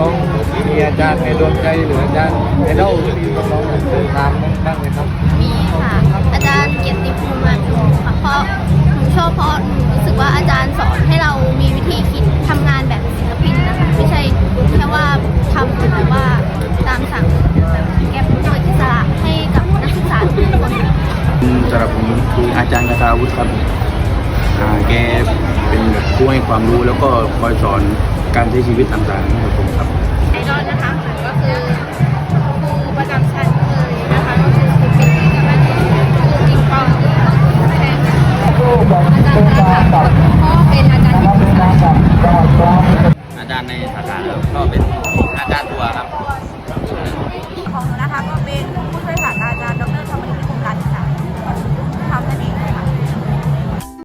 น้องๆมีอาจารย์ในดวงใจหรืออาจารย์ไอดอลที่น้องๆเดินตามบ้างไหมครับ มีค่ะ อาจารย์เกียรติภูมิมาดูค่ะเพราะหนูชอบเพราะหนูรู้สึกว่าอาจารย์สอนให้เรามีวิธีคิดทำงานแบบศิลปินนะคะไม่ใช่แค่ว่าทำแบบว่าตามสั่งแบบแกเปิดอิสระให้กับนักศึกษาทุกคนสำหรับผมคืออาจารย์กตาวุฒิครับอ่าแกเป็นแบบผู้ให้ความรู้แล้วก็คอยสอน การใช้ชีวิตต่างๆให้กับผมครับไอดอลนะคะก็คือครูประจำชั้นเลยนะคะก็คือครูปิ๊กกับแม่ครูปิงปองใช่ค่ะอาจารย์นะคะเพราะเป็นอาจารย์ที่ปรึกษาอาจารย์ในสาขาก็เป็นอาจารย์ตัวครับ